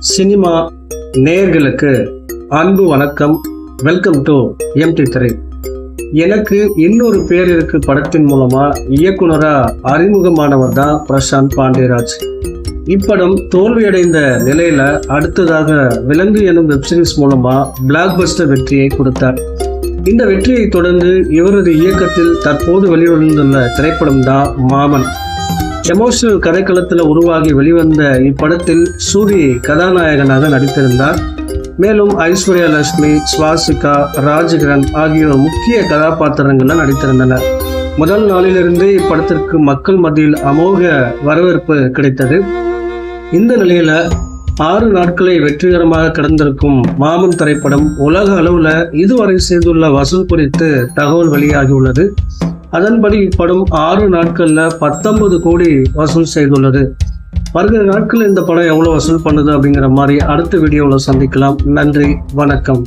Cinema நேயர்களுக்கு அன்பு வணக்கம். வெல்கம் டு எம்டி திரை எனக்கு இன்னொரு பேர் இருக்கு படத்தின் மூலமா இயக்குனரா அறிமுகமானவர் தான் பிரசாந்த் பாண்டியராஜ். இப்படம் தோல்வியடைந்த நிலையில அடுத்ததாக விலங்கு எனும் வெப்சீரிஸ் மூலமா பிளாக் பஸ்டர் வெற்றியை கொடுத்தார். இந்த வெற்றியை தொடர்ந்து இவரது இயக்கத்தில் தற்போது வெளிவந்துள்ள திரைப்படம் தான் மாமன். எமோஷனல் கதைக்களத்தில் உருவாகி வெளிவந்த இப்படத்தில் சூரி கதாநாயகனாக நடித்திருந்தார். மேலும் ஐஸ்வர்யா லட்சுமி ஸ்வாசிகா ராஜகிரண் ஆகியோர் முக்கிய கதாபாத்திரங்களில் நடித்திருந்தனர். முதல் நாளிலிருந்தே இப்படத்திற்கு மக்கள் மத்தியில் அமோக வரவேற்பு கிடைத்தது. இந்த நிலையில் ஆறு நாட்களை வெற்றிகரமாக கடந்திருக்கும் மாமன் திரைப்படம் உலக அளவில் இதுவரை செய்துள்ள வசூல் குறித்து தகவல் வெளியாகியுள்ளது அதன்படி இப்படம் ஆறு நாட்கள்ல பத்தொன்பது கோடி வசூல் செய்துள்ளது. வருகிற நாட்கள் இந்த படம் எவ்வளவு வசூல் பண்ணுது அப்படிங்கிற மாதிரி அடுத்த வீடியோவில் சந்திக்கலாம். நன்றி வணக்கம்.